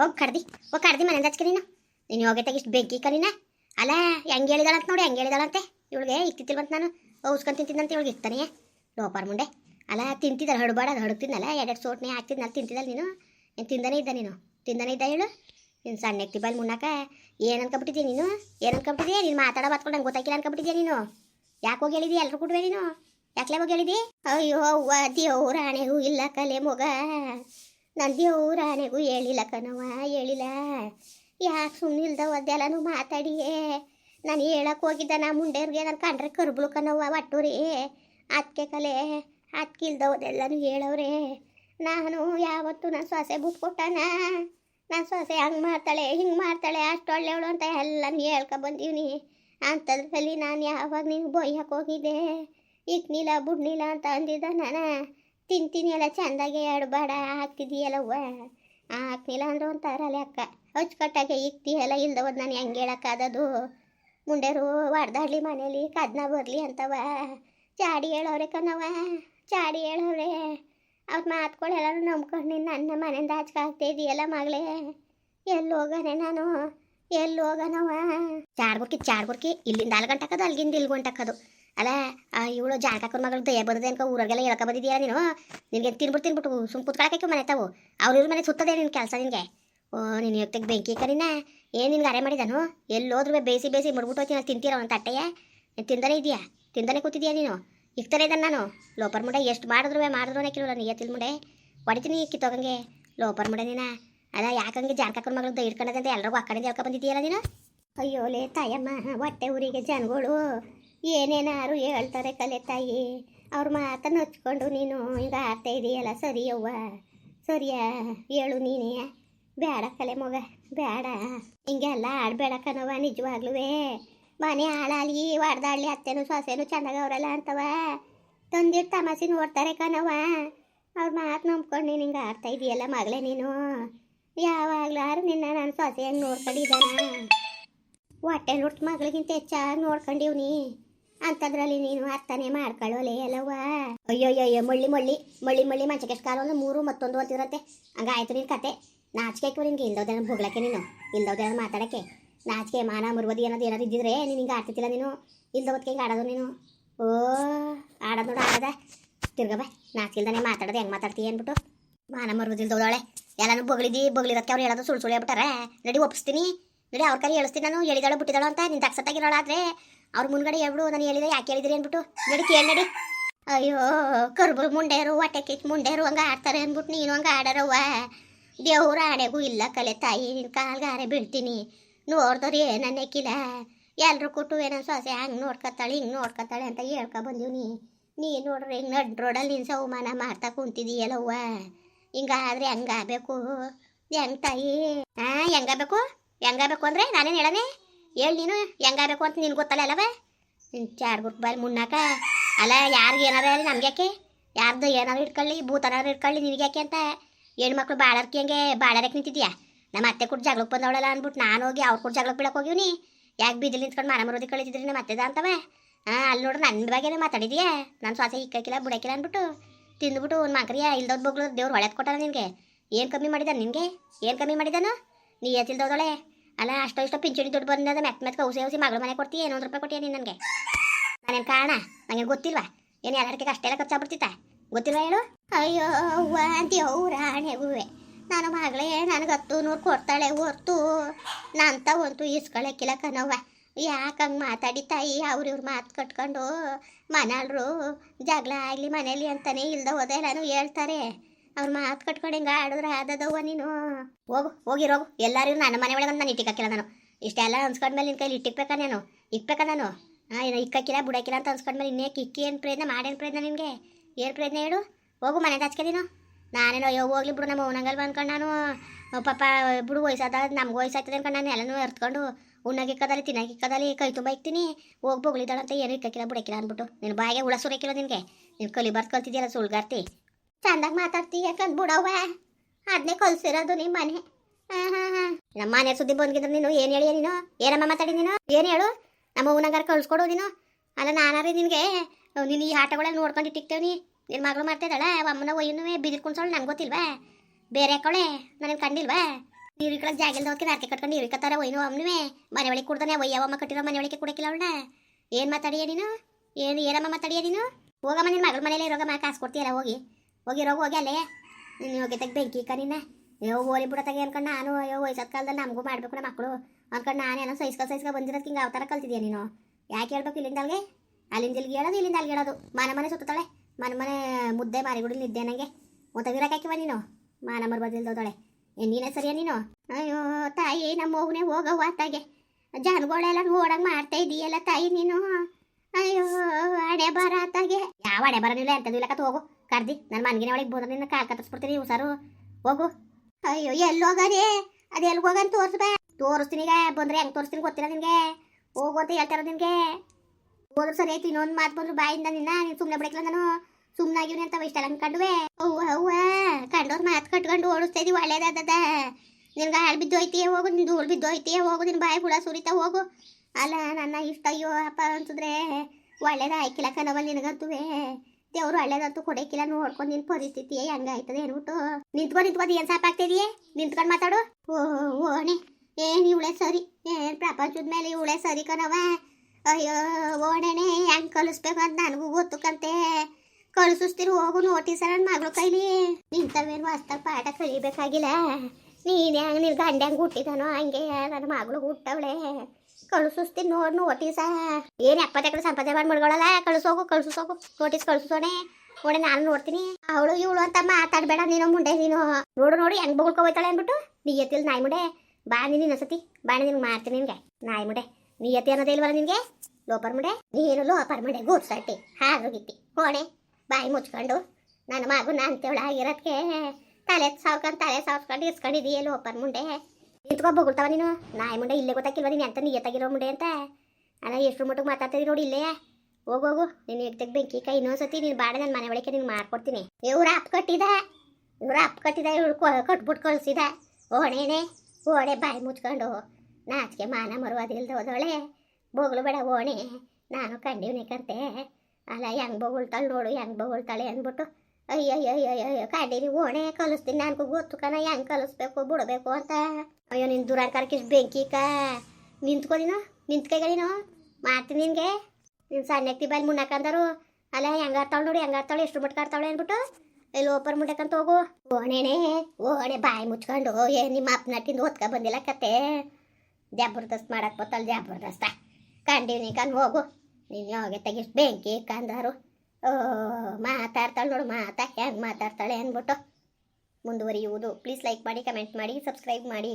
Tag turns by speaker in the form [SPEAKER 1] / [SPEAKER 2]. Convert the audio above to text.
[SPEAKER 1] ಹೋಗಿ ಕಡ್ದಿ ಹೋಗಿ ಕಡ್ದಿ ಮನೆ ಹಚ್ಕೆ ನೀನು. ನೀನು ಹೋಗಿ ತೆಗಿಷ್ಟು ಬೆಂಕಿ ಕಲಿನ ಅಲ್ಲ ಹೆಂಗೆ ಹೇಳಿದಳಂತ ನೋಡಿ, ಹೆಂಗೆ ಹೇಳಿದಳಂತೆ. ಇವಳಿಗೆ ಇಕ್ತಿತ್ತಿಲ್ವಂತ ನಾನು ಉಸ್ಕೊಂಡು ತಿಂತಿದ್ದಂತ ಇವಳಿಗೆ ಇರ್ತಾನೆ. ಲೋಪಾರ್ ಮುಂಡೆ. ಅಲ್ಲ ತಿಂತಿದ್ದಲ್ಲ ಹಡಬಾಡ ಅದು ಹಡುಗ್ತಿದ್ನಲ್ಲ ಎರಡೆರಡು ಸೋಟ್ನೆ ಹಾಕ್ತಿದ್ನಲ್ಲ ತಿಂತಿದ್ದಲ್ಲ ನೀನು. ಏನು ತಿಂದನೇ ಇದ್ದ ನೀನು. ತಿಂದನೇ ಇದ್ದ ಹೇಳು. ನೀನು ಸಣ್ಣ ಎಕ್ತಿಬಲ್ ಮುನ್ನಾಕ ಏನು ಅನ್ಕೊಂಬಿಟ್ಟಿದ್ಯಾ ನೀನು? ಏನು ಅನ್ಕೊಂಬಿಟ್ಟಿದ್ಯಾ? ನೀನು ಮಾತಾಡೋ ಬಾತ್ಕೊಂಡು ನಂಗೆ ಗೊತ್ತಾಗಿಲ್ಲ ಅನ್ಕೊಂಬಿಟ್ಟಿದ್ಯಾ ನೀನು? ಯಾಕೆ ಹೋಗಿ ಹೇಳಿದಿ? ಎಲ್ಲರೂ ಕೊಡುವೆ ನೀನು? ಯಾಕೆ ಹೋಗಿ ಹೇಳಿದಿ? ಅಯ್ಯೋ ವಾದಿ ಹೂ ಇಲ್ಲ ಕಲೆ ಮೊಗ. ನನ್ನ ದೇವ್ರಾಣೆಗೂ ಹೇಳಿಲ್ಲ ಕಣವ ಹೇಳಿಲ್ಲ. ಯಾಕೆ ಸುಮ್ಮನೆ ಒದ್ದೆಲ್ಲನು ಮಾತಾಡಿಯೇ ನಾನು ಹೇಳಕ್ಕೆ ಹೋಗಿದ್ದ ನಾ ಮುಂಡೆಯವ್ರಿಗೆ ನಾನು ಕಂಡ್ರೆ ಕರ್ಬಳು ಕಣವ ಒಟ್ಟೂರಿ. ಅದಕ್ಕೆ ಕಲೆ ಅದಕ್ಕೆ ಇಲ್ದವದೆಲ್ಲನೂ ಹೇಳವ್ರೆ. ನಾನು ಯಾವತ್ತು ನಾನು ಸೊಸೆ ಬಿಟ್ಕೊಟ್ಟಾನ ನಾನು ಸೊಸೆ ಹಂಗೆ ಮಾಡ್ತಾಳೆ, ಹಿಂಗೆ ಮಾಡ್ತಾಳೆ, ಅಷ್ಟು ಒಳ್ಳೆಯವಳು ಅಂತ ಎಲ್ಲನೂ ಹೇಳ್ಕೊ ಬಂದೀವ್ನಿ. ಅಂಥದ್ರಲ್ಲಿ ನಾನು ಯಾವಾಗ ನೀನು ಬೊಯ್ಯಕ್ಕೆ ಹೋಗಿದ್ದೆ? ಇಕ್ನಿಲ್ಲ ಬುಡ್ನಿಲ್ಲ ಅಂತ ಅಂದಿದ್ದ ನಾನು. ತಿಂತೀನಿ ಎಲ್ಲ ಚೆಂದಾಗೆ ಎರಡು ಬಾಡ ಹಾಕ್ತಿದ್ದೀಯಲ್ಲವ್ವ ಹಾಕ್ಲಿಲ್ಲ ಅಂದ್ರೆ ಒಂಥರ ಅಕ್ಕ. ಅಚ್ಚುಕಟ್ಟಾಗೆ ಇಕ್ತಿ ಎಲ್ಲ ಒಂದು ನಾನು ಹೆಂಗೆ ಹೇಳಕ್ಕಾದದು ಮುಂಡೆರು ಹೊಡ್ದಾಡ್ಲಿ ಮನೇಲಿ, ಕದ್ನ ಬರಲಿ ಅಂತವ. ಚಾಡಿ ಹೇಳವ್ರೆ ಕಣವ ಚಾಡಿ ಹೇಳವ್ರೆ ಅವ್ರ ಮಾತುಗಳೆಲ್ಲ ನಂಬ್ಕೊಂಡು ನೀನು ನನ್ನ ಮನೆಯಿಂದ ಹಚ್ಕಾಗ್ತಾ ಇದೆಯಲ್ಲ ಮಗಳೇ. ಎಲ್ಲಿ ಹೋಗನೆ ನಾನು? ಎಲ್ಲಿ ಹೋಗನವ ಚಾಡ್ಗುರ್ಕಿ ಚಾಡ್ಗುರ್ಕಿ ಇಲ್ಲಿಂದ ಅಲ್ಲಿ ಹಾಕೋದು ಅಲ್ಲಿಂದ ಇಲ್ಲಿ ಗಂಟಾಕದು. ಅಲ್ಲ ಇವಳು ಜಾಣಕಾಕನ ಮಗಳು ದಯ ಬರ್ತದೆ ಅನ್ಕೋ, ಊರಾಗೆಲ್ಲ ಹೇಳ್ಕೊ ಬಂದಿದ್ಯಾ ನೀನು? ನಿನಗೆ ತಿನ್ಬಿಟ್ಟು ತಿನ್ಬಿಟ್ಟು ಸುಮ್ ಕುತ್ಕೊಳಕ್ಕೆ ಮನೆ ತಾವು. ಅವ್ರ ಇವ್ರ ಮನೆ ಸುತ್ತದೆ ನಿನ್ನ ಕೆಲಸ ನಿನಗೆ. ಓ, ನೀನು ಇವತ್ತಿಗೆ ಬೆಂಕಿ ಕರಿನ? ಏನು ನಿನ್ಗೆ ಅರೆ ಮಾಡಿದಾನು? ಎಲ್ಲಿ ಹೋದ್ರೂ ಬೇಯಿಸಿ ಬೇಯಿಸಿ ಮುಡ್ಬಿಟ್ಟು ಹೋಗ್ತೀನಿ ತಿಂತೀರ ಒಂದು ತಟ್ಟೆಯ? ನೀನ್ ತಿಂದನೇ ಇದೆಯಾ? ತಿಂದನೇ ಕೂತಿದ್ಯಾ ನೀನು? ಇಕ್ತಾನೆ ಇದ್ದಾನೆ ನಾನು. ಲೋಪರ್ ಮುಂಡೆ ಎಷ್ಟು ಮಾಡಿದ್ರು ಮಾಡಿದ್ರು ಕಿಲೋ ನೀ ಎತ್ತಿಲ್ ಮುಂಡೆ. ಹೊಡಿತೀನಿ ಕಿತ್ತೋಗಂಗೆ. ಲೋಪರ್ ಮುಂಡೆ ನೀನ? ಅಲ್ಲ, ಯಾಕಂಗೆ ಜಾನ್ಕಾಕನ ಮಗಳು ದಯ ಇಟ್ಕೊಂಡದಂತ ಎಲ್ರಿಗೂ ಆ ಕಡೆಯಿಂದ ಹೇಳ್ಕೊ ಬಂದಿದ್ದೀಯಲ್ಲ ನೀನು? ಅಯ್ಯೋ, ಲೇ ತಾಯಮ್ಮ, ಹೊಟ್ಟೆ ಊರಿಗೆ ಜನಗಳು ಏನೇನಾರು ಹೇಳ್ತಾರೆ ಕಲೆ ತಾಯಿ. ಅವ್ರ ಮಾತನ್ನ ಹಚ್ಕೊಂಡು ನೀನು ಹಿಂಗೆ ಆಡ್ತಾ ಇದೆಯಲ್ಲ ಸರಿಯವ್ವ ಸರಿಯಾ, ಹೇಳು ನೀನೇ. ಬೇಡ ಕಲೆ ಮಗ ಬೇಡ ಹಿಂಗೆಲ್ಲ ಆಡ್ಬೇಡ ಕಣವ ನಿಜವಾಗ್ಲೂ ಮನೆ ಆಳಾಲಿ ಹೊಡ್ದಾಡ್ಲಿ ಅತ್ತೆನೂ ಸೊಸೆನೂ ಚೆನ್ನಾಗಿ ಅವರೆಲ್ಲ ಅಂತವ. ತಂದಿರ್ ತಮಾಷೆ ನೋಡ್ತಾರೆ ಕಣವ ಅವ್ರ ಮಾತು ನಂಬ್ಕೊಂಡು ನೀನು ಹಿಂಗೆ ಆಡ್ತಾ ಇದೆಯಲ್ಲ ಮಗಳೇ ನೀನು. ಯಾವಾಗ್ಲಾರು ನಿನ್ನ ನಾನು ಸೊಸೆ ಹೆಂಗೆ ನೋಡ್ಕೊಂಡಿದ್ದಾನ? ಹೊಟ್ಟೆ ನುಡ್ತ ಮಗಳಿಗಿಂತ ಹೆಚ್ಚಾಗಿ ನೋಡ್ಕೊಂಡಿವ್ನಿ ಅಂಥದ್ರಲ್ಲಿ ನೀನು ಅರ್ಥನೆ ಮಾಡ್ಕೊಳ್ಳೋಲೆ ಅಲ್ಲವ್ವ. ಅಯ್ಯೋ ಅಯ್ಯೋ ಮಳ್ಳಿ ಮಳ್ಳಿ ಮಳ್ಳಿ ಮಳ್ಳಿ ಮಂಚಕ್ಕೆ ಕಾಲ ಒಂದು ಮೂರು ಮತ್ತೊಂದು ಅಂತಿದ್ರಂತೆ. ಹಂಗಾಯ್ತು ನಿನ್ನ ಕತೆ. ನಾಚಿಕೆ ನಿನ್ಗೆ ಇಲ್ದೋದೇನ ಹೋಗ್ಲಕ್ಕೆ ನೀನು? ಇಲ್ದೋದೇನ ಮಾತಾಡಕ್ಕೆ? ನಾಚಿಕೆ, ಮಾನ, ಮುರ್ವದಿ ಅನ್ನೋದು ಏನಾದ್ರು ಇದ್ದಿದ್ರೆ ನೀನು ಹಿಂಗೆ ಆಡ್ತಿದ್ದಿಲ್ಲ ನೀನು? ಇಲ್ದೋದಕ್ಕೆ ಹಿಂಗೆ ಆಡೋದು ನೀನು? ಓ, ಆಡೋದು ನೋಡು, ಆಡದ. ತಿರ್ಗಬ ನಾಚಿಲ್ದಾನೆ ಮಾತಾಡೋದು, ಹೆಂಗೆ ಮಾತಾಡ್ತೀಯ ಅಂದ್ಬಿಟ್ಟು. ಮಾನ ಮರುವುದಿಲ್ದೋದಳೆ ಎಲ್ಲಾನು ಬೊಗಳಿದಿ ಬೊಗಳಿರಕ್ಕೆ ಅವ್ರು ಹೇಳೋದು ಸುಳ್ಳು ಸುಳ್ಳು ಹೇಳ್ಬಿಟ್ಟಾರೆ. ನಡಿ ಒಪ್ಪಿಸ್ತೀನಿ ನಡಿ ಅವ್ರ ಕೈ ಹೇಳಿಸ್ತೀನಿ ನಾನು. ಹೇಳಿದಾಳು ಬಿಟ್ಟಿದ್ದಾಳು ಅಂತ ನಿನ್ ದಕ್ಷತಾಗಿರೋಳಾದ್ರೆ ಅವ್ರ ಮುನ್ಗಡೆ ಹೇಳ್ಬಿಡು, ನಾನು ಹೇಳಿದೆ, ಯಾಕೆ ಹೇಳಿದ್ರಿ ಅಂದ್ಬಿಟ್ಟು. ನಡಿ ಕೇಳಿ ನಡಿ. ಅಯ್ಯೋ ಕರ್ಬು ಮುಂಡೆರು ಹೊಟ್ಟೆ ಕಿಚ್ ಮುಂಡೆರು ಹಂಗೆ ಆಡ್ತಾರೆ ಅಂದ್ಬಿಟ್ಟು ನೀನು ಹಂಗೆ ಆಡರವ್ವ. ದೇವ್ರ ಆಣೆಗೂ ಇಲ್ಲ ಕಲೆ ತಾಯಿ ನಿನ್ನ ಕಾಲ್ಗಾರೆ ಬೀಳ್ತೀನಿ. ನೋಡ್ದವ್ರು ಎಕ್ಕಿಲ್ಲ ಎಲ್ಲರೂ ಕೊಟ್ಟು ಏನೋ ಸೊಸೆ ಹಂಗೆ ನೋಡ್ಕೊತಾಳೆ ಹಿಂಗೆ ನೋಡ್ಕೊತಾಳೆ ಅಂತ ಹೇಳ್ಕೊ ಬಂದೀವಿ ನೀ. ನೋಡ್ರಿ ಹಿಂಗೆ ನಡ್ ರೋಡಲ್ಲಿ ನಿನ್ನ ಸೌಮಾನ ಮಾಡ್ತಾ ಕುಂತಿದೀಯಲ್ಲವ್ವ. ಹಿಂಗಾದ್ರೆ ಹೆಂಗಾಗಬೇಕು ಹೆಂಗ್ ತಾಯಿ? ಹಾಂ ಹೆಂಗಾಗಬೇಕು ಹೆಂಗಾಗಬೇಕು ಅಂದರೆ ನಾನೇನು ಹೇಳನೆ? ಹೇಳಿ ನೀನು ಹೆಂಗಾಗಬೇಕು ಅಂತ ನಿನ್ಗೆ ಗೊತ್ತಲ್ಲ ಅಲ್ಲವ? ಚಾರ್ ಚಾಡ್ಗುರ್ಕ್ ಬಾಲ್ ಮುನ್ನಾಕ ಅಲ್ಲ, ಯಾರಿಗೆ ಏನಾರ ಹೇಳಿ ನಮ್ಗೆ ಯಾಕೆ? ಯಾರ್ದು ಏನಾರು ಇಟ್ಕೊಳ್ಳಿ ಭೂತನಾರು ಇಟ್ಕೊಳ್ಳಿ ನಿನಗೆ ಯಾಕೆ ಅಂತ. ಹೆಣ್ಮಕ್ಳು ಬಾಳರ್ಕಿ ಹಂಗೆ ಬಾಳರಕ್ಕೆ ನಿಂತಿದ್ಯಾ? ನಮ್ಮ ಅತ್ತೆ ಕೂಡ ಜಗಳಕ್ಕೆ ಬಂದವಳಲ್ಲ ಅಂದ್ಬಿಟ್ಟು ನಾನು ಹೋಗಿ ಅವ್ರ ಕೂಡ ಜಗಳಕ್ಕೆ ಬೀಳಕ್ಕೆ ಹೋಗಿವ್ನಿ. ಯಾಕೆ ಬೀದಿಲಿ ನಿಂತ್ಕೊಂಡು ಮಾರ ಮರೋದಿ ಕಳಿತಿದ್ರಿ ನಮ್ಮ ಅತ್ತೆದ ಅಂತವ? ಹಾಂ ಅಲ್ಲಿ ನೋಡ್ರಿ ನನ್ನ ಬಗ್ಗೆ ಮಾತಾಡಿದ್ಯಾ? ನಾನು ಶ್ವಾಸ ಇಕ್ಕಾಕಿಲ್ಲ ಬಿಡಕ್ಕಿಲ್ಲ ಅಂದ್ಬಿಟ್ಟು ತಿಂದ್ಬಿಟ್ಟು ಒಂದು ಮಾಕ್ರಿಯ ಇಲ್ದೋದ್ ಬಗ್ಲು ದೇವ್ರು ಒಳ್ಳೆದು ಕೊಟ್ಟಾರ ನಿನಗೆ ಏನು ಕಮ್ಮಿ ಮಾಡಿದ ನಿನಗೆ ಏನು ಕಮ್ಮಿ ಮಾಡಿದಾನು? ನೀ ಎತ್ತಿಲ್ದೋದಳೆ. ಅಲ್ಲ, ಅಷ್ಟೋ ಇಷ್ಟೋ ಪಿಂಚಣಿ ದುಡ್ಡು ಬಂದ ಮೆತ್ತ ಮೆತ್ಕ ಹುಸಿ ಹುಸಿ ಮಗಳು ಮನೆ ಕೊಡ್ತೀಯ? ಏನೊಂದು ರೂಪಾಯಿ ಕೊಟ್ಟಿಯ ನೀನು ನನಗೆ? ನಾನೇನು ಕಾರಣ? ನನಗೆ ಗೊತ್ತಿಲ್ವಾ? ಏನು ಎಲ್ಲರಿಗೆ ಅಷ್ಟೆಲ್ಲ ಖರ್ಚಾಗ್ಬಿಡ್ತಿತ್ತ? ಗೊತ್ತಿಲ್ವಾ ಹೇಳು? ಅಯ್ಯೋ ಅವ್ವ ರಾಣೆ ಹಣೆಗುವೆ ನಾನು ಮಗಳೇ, ನನಗೆ ಹತ್ತು ನೂರು ಕೊಡ್ತಾಳೆ ಹೊರ್ತು. ನಂತ ಒಂದು ಇಸ್ಕೊಳಕ್ಕಿಲ್ಲ ಕಣವ್ವ ಯಾಕೆ ಹಂಗೆ ಮಾತಾಡಿ ತಾಯಿ ಅವ್ರು ಮಾತು ಕಟ್ಕೊಂಡು? ಮನಾಳ್ರು ಜಗಳ ಆಗಲಿ ಮನೇಲಿ ಅಂತಾನೆ ಇಲ್ದ ಹೋದೆಲ್ಲಾನು ಹೇಳ್ತಾರೆ. ಅವ್ರ ಮಾತು ಕಟ್ಕೊಂಡು ಹಿಂಗೆ ಆಡಿದ್ರೆ ಆದದವ್ವ ನೀನು? ಹೋಗು ಹೋಗಿರೋಗು ಎಲ್ಲರಿಗೂ ನನ್ನ ಮನೆ ಒಳಗೆ ನಾನು ಇಟ್ಟಿಕ್ಕಿಲ್ಲ ನಾನು. ಇಷ್ಟೆಲ್ಲ ಅನ್ಸ್ಕೊಂಡ್ಮೇಲೆ ನಿನ್ನ ಕೈಲಿ ಇಟ್ಟಿಕ್ಬೇಕಾ ನಾನು? ಇಕ್ಬೇಕಾ ನಾನು? ಹಾಂ ಏನು ಇಕ್ಕಕ್ಕಿಲ್ಲ ಬುಡಕ್ಕಿಲ್ಲ ಅಂತ ಅನ್ಸ್ಕೊಂಡ್ಮೇಲೆ ಇನ್ನೇ ಕಿಕ್ಕಿ ಏನು ಪ್ರಯತ್ನ, ಮಾಡೇನು ಪ್ರಯತ್ನ ನಿನಗೆ? ಏನು ಪ್ರಯತ್ನ ಹೇಳು? ಹೋಗು ಮನೆ ಹಚ್ಕೆ ನೀನು. ನಾನೇನೋ ಅಯ್ಯೋ, ಹೋಗ್ಲಿ ಬಿಡು, ನಮ್ಮ ಅವನಂಗಲ್ವ ಅನ್ಕೊಂಡು ನಾನು. ಪಾಪ, ಬಿಡು ವಯಸ್ಸಾದ ನಮ್ಗೆ ವಯಸ್ಸಾಗ್ತದೆ ಅನ್ಕೊಂಡು ನಾನು, ಎಲ್ಲನೂ ಎರ್ತ್ಕೊಂಡು ಉಣ್ಣಗಿಕ್ಕದಲ್ಲಿ ಕದಲಿ ಕೈ ತುಂಬ ಇಕ್ತೀನಿ. ಹೋಗಿ ಬೊಗಳಿದಾಳಂತ ಏನು ಇಕ್ಕಿಲ್ಲ, ಬಿಡಕ್ಕಿಲ್ಲ ಅಂದ್ಬಿಟ್ಟು. ನಿನ್ನ ಬಾಯಿಗೆ ಹುಳ ಸುರಕ್ಕಿಲ್ಲ ನಿನಗೆ. ನೀನು ಕಲಿ ಬರ್ದು ಸುಳ್ಗಾರ್ತಿ. ಚಂದಾಗಿ ಮಾತಾಡ್ತೀಯ ಕಂದು ಬಿಡವೆ ಅದನ್ನೇ ಕಲ್ಸಿರೋದು ನಿಮ್ಮ ಮನೆ. ಹಾಂ ಹಾಂ ಹಾಂ ನಮ್ಮ ಮನೆ ಸುದ್ದಿ ಬಂದ್ಗಿದ್ರೆ ನೀನು ಏನು ಹೇಳಿ ನೀನು? ಏನಮ್ಮ ಮಾತಾಡಿ ನೀನು? ಏನು ಹೇಳು? ನಮ್ಮ ಅವನಂಗಾರ ಕಳ್ಸ್ಕೊಡು ನೀನು. ಅಲ್ಲ, ನಾನಾರಿ ನಿನಗೆ. ನೀನು ಈ ಆಟಗಳೆಲ್ಲ ನೋಡ್ಕೊಂಡು ಇಟ್ಟಿರ್ತೇವೆ ನಿನ್ನ ಮಗಳು ಮಾಡ್ತಿದ್ದಾಳ ಅಮ್ಮನ ಒಯ್ಯನೂ ಬಿದಿರ್ಕೊಂಡ್ಸೋಳು ನಂಗೆ ಗೊತ್ತಿಲ್ವಾ? ಬೇರೆ ಯಾಕವಳೆ ನನಗೆ ಕಂಡಿಲ್ವಾ? ನೀರು ಕಡೆ ಜಾಗ ಇಲ್ದೋಕೆ ನಾರ್ಕೆ ಕಟ್ಕೊಂಡು ನೀರು ಇಕ್ಕತ್ತಾರ ಒಯ್ನು ಅವನುವೆ ಮನೆ ಒಳಗೆ ಕುಡ್ದಾನೆ ಒಯ್ಯವಮ್ಮ ಕಟ್ಟಿರೋ ಮನೆ ಒಳಗೆ ಕುಡಕಿಲ್ಲ ಅವಳ ಏನು ಮಾತಾಡಿಯ ನೀನು? ಏನು ಏನಮ್ಮ ಮಾತಾಡಿಯ ನೀನು? ಹೋಗಮ್ಮ ನಿನ್ನ ಮಗಳ ಮನೇಲಿ ಇರೋಗಮ್ಮ ಕಾಸು ಕೊಡ್ತೀಯಲ್ಲ, ಹೋಗಿ. ಹೋಗಿ ರೋಗ ಹೋಗಿ ಅಲ್ಲೇ. ನೀನು ತೆಗ್ ಬೆಂಕಿ ಕನಿನ ಯೋ ಓಲಿ ಬಿಡತ್ತಾಗೆ ಅನ್ಕೊಂಡು ನಾನು, ಅಯ್ಯೋ, ವಯಸ್ಸಾದ ಕಾಲದಲ್ಲಿ ನಮಗೂ ಮಾಡಬೇಕು ನಮ್ಮ ಮಕ್ಕಳು ಅನ್ಕೊಂಡು ನಾನೇನೋ ಸೈಸ್ಕ ಸೈಸ್ಕ ಬಂದಿರೋದು ಹಿಂಗೆ ಅವತಾರ ಕಲ್ತಿದ್ಯಾ ನೀನು? ಯಾಕೆ ಹೇಳ್ಬೇಕು ಇಲ್ಲಿಂದ ಅಲ್ಲಿಗೆ ಅಲ್ಲಿಂದ ಇಲ್ಲಿಗೆ ಹೇಳೋದು, ಇಲ್ಲಿಂದ ಅಲ್ಲಿಗೆ ಹೇಳೋದು. ಮನೆ ಮನೆ ಸುತ್ತಾಳೆ ಮನೆ ಮನೆ ಮುದ್ದೆ ಮಾರಿಗುಡಿಲಿ ನಿದ್ದೆ ನನಗೆ ಮುತ್ತಗಿರಕ್ಕೆ ಹಾಕಿವ ನೀನು? ಮಾನ ಮರ್ಬದಿಲ್ದೋದಳೆ ನೀನೇ ಸರಿಯಾ ನೀನು? ಅಯ್ಯೋ, ತಾಯಿ, ನಮ್ಮ ಹೋಗ್ನೆ ಹೋಗವ್ವ ತಾಗೆ ಜನಗಳೆಲ್ಲ ನೋಡಂಗ್ ಮಾಡ್ತಾ ಇದೀಯಲ್ಲ ತಾಯಿ ನೀನು? ಅಯ್ಯೋ ಅಡೆ ಬರ ಯಾವ ಹಣೆ ಬರಲಿಲ್ಲ ಎಂತದ್ದು ಇಲ್ಲ, ಕತ್ ಹೋಗು. ಕರ್ದಿ ನನ್ನ ಮನ್ಗಿನ ಒಳಗೆ ಬೋದ ನಿನ್ನ ಕಾಲ್ ಕತ್ತರಿಸ್ಬಿಡ್ತೀನಿ, ಹುಷಾರು. ಹೋಗು. ಅಯ್ಯೋ, ಎಲ್ಲಿ ಹೋಗರಿ ಅದು ಎಲ್ಲಿ ಹೋಗಂತ ತೋರಿಸ್ಬೇ? ತೋರಿಸ್ತೀನಿ ಈಗ, ಬಂದ್ರೆ ಹೆಂಗ್ ತೋರಿಸ್ತೀನಿ ಗೊತ್ತಿಲ್ಲ ನಿನ್ಗೆ? ಹೋಗು ಅಂತ ಹೇಳ್ತಾರ ನಿನ್ಗೆ. ಹೋದ್ರು ಸರಿ ಆಯ್ತು, ಇನ್ನೊಂದು ಮಾತು ಬಂದ್ರು ಬಾಯಿಂದ ನಿನ್ನ, ನೀನು ಸುಮ್ಮನೆ ಬಿಡಕ್ಕಿಲ್ಲ ನಾನು. ಸುಮ್ಮನಾಗಿವ್ನಿ ಅಂತ ಇಷ್ಟೆಲ್ಲ ಅನ್ಕೊಂಡ್ವೆ. ಅವ್ವ ಅವ್ವ ಕಂಡೋರ್ ಮಾತು ಕಟ್ಕೊಂಡು ಓಡಿಸ್ತಾ ಇದೀವಿ ಒಳ್ಳೇದಾದದ. ನಿನ್ಗೆ ಹಾಳು ಬಿದ್ದು ಹೋಯ್ತೀಯ ಹೋಗು, ನಿನ್ ಧೂಳು ಬಿದ್ದು ಹೋಯ್ತೀಯ ಹೋಗು, ನಿನ್ ಬಾಯಿ ಹುಳ ಸುರಿತಾ ಹೋಗು. ಅಲ್ಲ, ನನ್ನ ಇಷ್ಟ ಅಯ್ಯೋ ಅಪ್ಪ ಅಂತಂದ್ರೆ ಒಳ್ಳೇದ ಆಯ್ಕಿಲ್ಲ ಕಣವ ನಿನಗಂತುವೆ. ದೇವ್ರು ಒಳ್ಳೇದಂತೂ ಕೊಡೇಕಿಲ್ಲ, ನೋಡ್ಕೊಂಡು ನಿನ್ ಪರಿಸ್ಥಿತಿ ಹೆಂಗಾಯ್ತದೆ ಅನ್ಬಿಟ್ಟು. ನಿಂತ್ಕೊಂಡು ನಿಂತ್ಕೊಂಡು ಏನ್ ಸಾಪಾಗ್ತಿದೀಯ ನಿಂತ್ಕೊಂಡು ಮಾತಾಡು. ಓ ಓಣೆ ಏನ್ ಇವಳೆ ಸರಿ? ಏನ್ ಪ್ರಪಂಚದ ಮೇಲೆ ಇವಳೆ ಸರಿ ಕಣವ ಅಯ್ಯೋ ಓಣೆನೆ ಹೆಂಗ್ ಕಲಿಸ್ಬೇಕು ಅಂತ ನನಗೂ ಗೊತ್ತು ಕಂತೆ ಕಳಿಸ್ತೀರಿ ಹೋಗು ನೋಟಿಸ್ ನನ್ನ ಮಗಳು ಕೈಲಿ. ನಿಂತವೇನು ವಾಸ್ತವ ಪಾಠ ಕಲಿಬೇಕಾಗಿಲ್ಲ. ನೀನು ಹೆಂಗೆ ನೀನು ಗಂಡ ಹೆಂಗ್ ಹಂಗೆ ನನ್ನ ಮಗಳು ಹುಟ್ಟವಳೆ. ಕಳಿಸ್ತೀನಿ ನೋಡ್ ನೋಟಿಸ ಏನ್ ಎಪ್ಪತ್ತೆಕಡೆ ಸಂಪಾದನೆ ಮಾಡಿ ಮಡ್ಗಳಲ್ಲ ಕಳಿಸೋಗು ಕಳಿಸೋಗು. ನೋಟಿಸ್ ಕಳಿಸೋಣೆ. ನೋಡಿ ನಾನು ನೋಡ್ತೀನಿ. ಅವಳು ಇವಳು ಅಂತ ಮಾತಾಡಬೇಡ ನೀನು ಮುಂಡೆ ನೀನು. ನೋಡು, ನೋಡಿ, ಹೆಂಗ್ ಬಗಳ್ಕೊ ಹೋಯ್ತಾಳೆ ಅಂದ್ಬಿಟ್ಟು. ನಿಯತ್ತಿಲ್ ನಾಯಿ ಮುಂಡೆ. ಬಾ ನೀನು ಇನ್ನೊಂದ್ಸತಿ. ಬಾಣಿ ನಿನ್ಗೆ ಮಾಡ್ತೀನಿ ನಿನ್ಗೆ. ನಾಯಿ ಮುಂಡೆ. ನಿಯತಿ ಅನ್ನೋದೇ ಇಲ್ವಲ್ಲ ನಿನಗೆ? ಲೋಪರ್ ಮುಂಡೆ. ನೀನು ಲೋಪರ್ ಮುಂಡೆ. ಗೂಡ್ಸಟ್ಟಿ ಹಾರೋಗಿತ್ತಿ ಹೋಣೆ. ಬಾಯಿ ಮುಚ್ಕೊಂಡು, ನನ್ನ ಮಗನ ಅಂತೇವಳ ಆಗಿರೋದಕ್ಕೆ ತಲೆ ಸಾವ್ಕೊಂಡು ತಲೆ ಸಾವ್ಕೊಂಡು ಇಸ್ಕೊಂಡಿದೀಯ ಲೋಪರ್ ಮುಂಡೆ ನಿಂತ್ಕೊ ಬೊಗಳ್ತಾವ ನೀನು. ನಾಯಿ ಮುಂಡೆ ಇಲ್ಲೇ ಗೊತ್ತಾಗಿಲ್ವ ನೀನು? ಎಂತ ನಿಯತ್ತಾಗಿರೋ ಮುಂಡೆ ಅಂತ. ಅಲ್ಲ, ಎಷ್ಟು ಮಟ್ಟಿಗೆ ಮಾತಾಡ್ತಿದಿ ನೋಡಿ ಇಲ್ಲೇ. ಹೋಗು ಹೋಗು. ನೀನು ಎಗ್ದಾಗ ಬೆಂಕಿ ಕೈ ಇನ್ನೊಂದ್ಸತಿ ನೀನು ಬಾಡ ನನ್ನ ಮನೆ ಒಳಗೆ ನೀನು ಮಾಡ್ಕೊಡ್ತೀನಿ ಇವ್ರ ಅಪ್ ಕಟ್ಟಿದ. ಇವ್ರ ಅಪ್ ಕಟ್ಟಿದ, ಇವ್ರು ಕಟ್ಬಿಟ್ಟು ಕಳ್ಸಿದ ಓಣೇನೆ, ಓಣೆ ಬಾಯಿ ಮುಚ್ಕೊಂಡು, ನಾಚಿಕೆ ಮಾನ ಮರುವಾದಿಲ್ದ ಹೋದವಳೆ ಬೋಗ್ಲು ಬೇಡ, ಓಣೆ. ನಾನು ಕಂಡೀವ್ನಿ ಕಂತೆ. ಅಲ್ಲ, ಹೆಂಗ್ ಬೊಗಳ್ತಾಳೆ ನೋಡು, ಹೆಂಗ್ ಬೊಗಳ್ತಾಳೆ ಅಂದ್ಬಿಟ್ಟು, ಅಯ್ಯೋ ಅಯ್ಯೋ ಅಯ್ಯೋ ಕಾಡೀರಿ ಓಣೆ ಕಲಿಸ್ತೀನಿ, ನನಗೂ ಗೊತ್ತು ಕಣ, ಹೆಂಗ್ ಕಲಿಸ್ಬೇಕು, ಬಿಡಬೇಕು ಅಂತ. ಅಯ್ಯೋ, ನಿನ್ ದುರಾಂಕಾರಕ್ಕೆ ಇಷ್ಟು ಬೆಂಕಿ ಕಾ. ನಿಂತ್ಕೊ ನೀನು ನಿಂತ್ಕೈಗ ನೀನು ಮಾಡ್ತೀನಿ ನಿನ್ಗೆ. ನಿನ್ ಸಣ್ಣಕ್ತಿ ಬಾಯಿ ಮುನ್ನಕಂದರು ಅಲ್ಲ ಹೆಂಗಾರ್ತಾಳೆ ನೋಡಿ ಹೆಂಗಾರ್ತಾಳೆ ಎಷ್ಟು ಮಟ್ಕ ಆಡ್ತಾಳೆ ಅಂದ್ಬಿಟ್ಟು, ಎಲ್ಲಿ ಓಪರ್ ಮುಟ್ಟಕಂತ ಹೋಗು. ಓಣೆನೆ, ಓಣೆ ಬಾಯಿ ಮುಚ್ಕೊಂಡು, ಏ, ನಿಮ್ಮ ಅಪ್ಪನಟ್ಟಿಂದ ಹೊತ್ಕ ಬಂದಿಲ್ಲ ಕತೆ. ಜಬರ್ದಸ್ತ್ ಮಾಡಕ್ ಬತ್ತಲ್ಲ ಜಬರ್ದಸ್ತ. ಕಂಡೀನಿ ಕಣ್ ಹೋಗು. ನೀನು ಯಾವಾಗ ತೆಗಿಸ್ ಬೆಂಕಿ ಕಂದರು. ಓ, ಮಾತಾಡ್ತಾಳೆ ನೋಡು, ಮಾತಾ ಹೆಂಗೆ ಮಾತಾಡ್ತಾಳೆ ಅಂದ್ಬಿಟ್ಟು ಮುಂದುವರಿಯುವುದು. ಪ್ಲೀಸ್ ಲೈಕ್ ಮಾಡಿ ಕಮೆಂಟ್ ಮಾಡಿ ಸಬ್ಸ್ಕ್ರೈಬ್ ಮಾಡಿ.